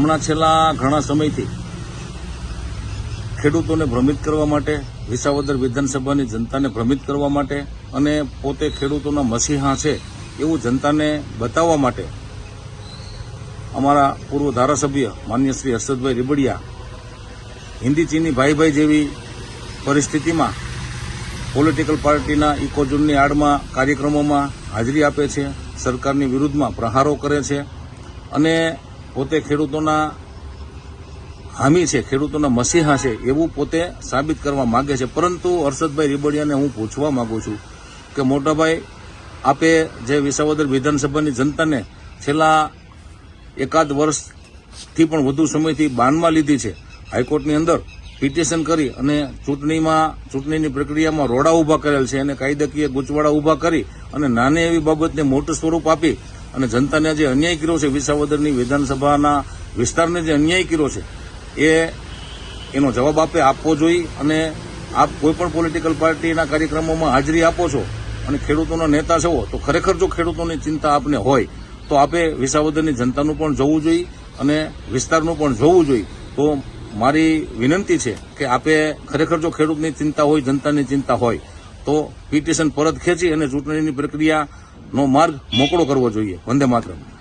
હમણાં છેલ્લા ઘણા સમયથી ખેડૂતોને ભ્રમિત કરવા માટે, વિસાવદર વિધાનસભાની જનતાને ભ્રમિત કરવા માટે અને પોતે ખેડૂતોના મસીહા છે એવું જનતાને બતાવવા માટે અમારા પૂર્વ ધારાસભ્ય માન્ય શ્રી હર્ષદભાઈ રીબડિયા હિન્દી ચીની ભાઈ ભાઈ જેવી પરિસ્થિતિમાં પોલિટિકલ પાર્ટીના ઇકોઝોનની આડમાં કાર્યક્રમોમાં હાજરી આપે છે, સરકારની વિરુદ્ધમાં પ્રહારો કરે છે અને પોતે ખેડૂતોના હામી છે, ખેડૂતોના મસીહા છે, એવું પોતે સાબિત કરવા માગે છે. પરંતુ હર્ષદભાઈ રીબડિયાને હું પૂછવા માગું છું કે મોટાભાઈ, આપે જે વિસાવદર વિધાનસભાની જનતાને છેલ્લા એકાદ વર્ષથી પણ વધુ સમયથી બાનમાં લીધી છે, હાઈકોર્ટની અંદર પિટિશન કરી અને ચૂંટણીમાં, ચૂંટણીની પ્રક્રિયામાં રોડા ઊભા કરેલ છે અને કાયદાકીય ગૂંચવાડા ઊભા કરી અને નાની એવી બાબતને મોટું સ્વરૂપ આપી અને જનતાને જે અન્યાય કર્યો છે વિસાવદરની વિધાનસભાના વિસ્તારને જે અન્યાય કર્યો છે, એ એનો જવાબ આપે, આપવો જોઈએ અને આપ કોઈપણ પોલિટિકલ પાર્ટીના કાર્યક્રમોમાં હાજરી આપો છો અને ખેડૂતોના નેતા છો તો ખરેખર જો ખેડૂતોની ચિંતા આપને હોય, તો આપે વિસાવદરની જનતાનું પણ જોવું જોઈએ અને વિસ્તારનું પણ જોવું જોઈએ. તો મારી વિનંતી છે કે આપે ખરેખર જો ખેડૂતની ચિંતા હોય, જનતાની ચિંતા હોય, તો પિટિશન પરત ખેંચી અને ચૂંટણીની પ્રક્રિયાનો માર્ગ મોકળો કરવો જોઈએ. વંદે માતરમ.